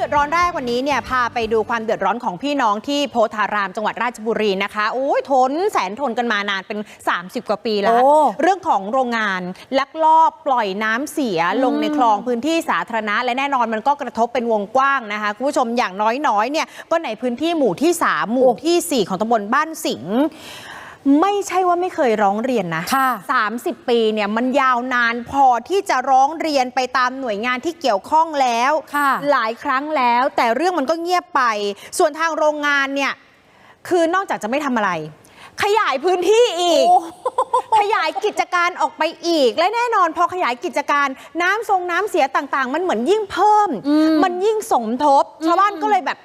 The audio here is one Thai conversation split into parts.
เดือดร้อนแรกวันนี้เนี่ยพาไปดูความเดือดร้อนของพี่น้องที่โพธารามจังหวัดราชบุรีนะคะโอ้ยทนแสนทนกันมานานเป็น 30 กว่าปีแล้วโอ้เรื่องของโรงงานลักลอบปล่อยน้ำเสียลงในคลองพื้นที่สาธารณะ และแน่นอนมันก็กระทบเป็นวงกว้างนะคะคุณผู้ชมอย่างน้อยๆเนี่ยก็ในพื้นที่หมู่ที่ 3 หมู่ทีสี่4 ของตำบลบ้านสิงห์ ไม่ใช่ว่าไม่เคยร้องเรียนนะค่ะ 30 ปีเนี่ยมันยาวนานพอที่จะร้องเรียนไปตามหน่วยงานที่เกี่ยวข้องแล้ว ค่ะ หลายครั้งแล้ว แต่เรื่องมันก็เงียบไป ส่วนทางโรงงานเนี่ยคือนอกจากจะไม่ทำอะไร ขยายพื้นที่อีก ขยายกิจการออกไปอีก และแน่นอนพอขยายกิจการน้ำทรงน้ำเสียต่างๆ มันเหมือนยิ่งเพิ่มอืมมันยิ่งสมทบ ชาวบ้านก็เลยแบบ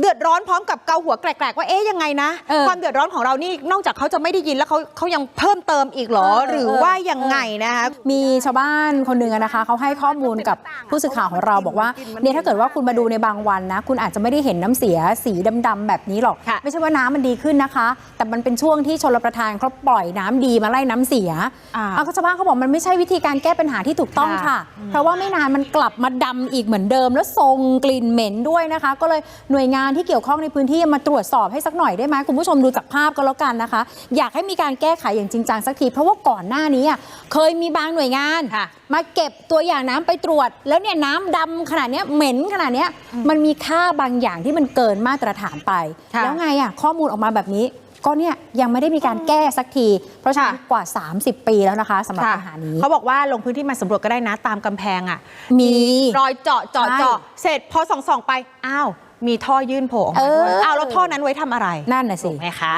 เดือดร้อนพร้อมกับเกาหัวแกลกๆว่าเอ๊ยยังไงนะ เออความเดือดร้อนของเรานี่นอกจากเขาจะไม่ได้ยินแล้วเขาเขายังเพิ่มเติมอีกเหรอ เออ หรือว่ายังไงนะคะ มีชาวบ้านคนหนึ่งอะนะคะเขาให้ข้อมูลกับผู้สื่อข่าวของเราบอกว่าเนี่ยถ้าเกิดว่าคุณมาดูในบางวันนะ คุณอาจจะไม่ได้เห็นน้ำเสียสีดำๆแบบนี้หรอก ค่ะ ไม่ใช่ว่าน้ำมันดีขึ้นนะคะ แต่มันเป็นช่วงที่ชลประทานเขาปล่อยน้ำดีมาไล่น้ำเสียอ่า เอาก็ชาวบ้านเขาบอกมันไม่ใช่วิธีการแก้ปัญหาที่ถูกต้องค่ะค่ะเพราะว่าไม่นานมันกลับมาดำอีกเหมือนเดิม แล้วทรงกลิ่นเหม็นด้วยนะคะ ก็เลยหน่วยงานที่เกี่ยวข้องในพื้นที่มาตรวจสอบให้สักหน่อยได้ไหมคุณผู้ชมดูจากภาพก็แล้วกันนะคะ อยากให้มีการแก้ไขอย่างจริงจังสักทีเพราะว่าก่อนหน้านี้อะเคยมีบางหน่วยงานค่ะมาเก็บตัวอย่างน้ำไปตรวจ แล้วเนี่ยน้ำดำขนาดเนี้ยเหม็นขนาดเนี้ยมันมีค่าบางอย่างที่มันเกินมาตรฐานไปค่ะแล้วไงอะข้อมูลออกมาแบบนี้ก็เนี่ยยังไม่ได้มีการแก้สักที เพราะฉะนั้นค่ะกว่า 30 ปีแล้วนะคะสำหรับค่ะปัญหานี้เขาบอกว่าลงพื้นที่มาสำรวจก็ได้นะตามกำแพงอะมีรอยเจาะเจาะใช่เจาะเสร็จพอส่องๆไปอ้าว มีท่อยื่นโผล่ออกมาด้วยเอาแล้วท่อนั้นไว้ทำอะไร นั่นน่ะสิ ถูกไหมคะ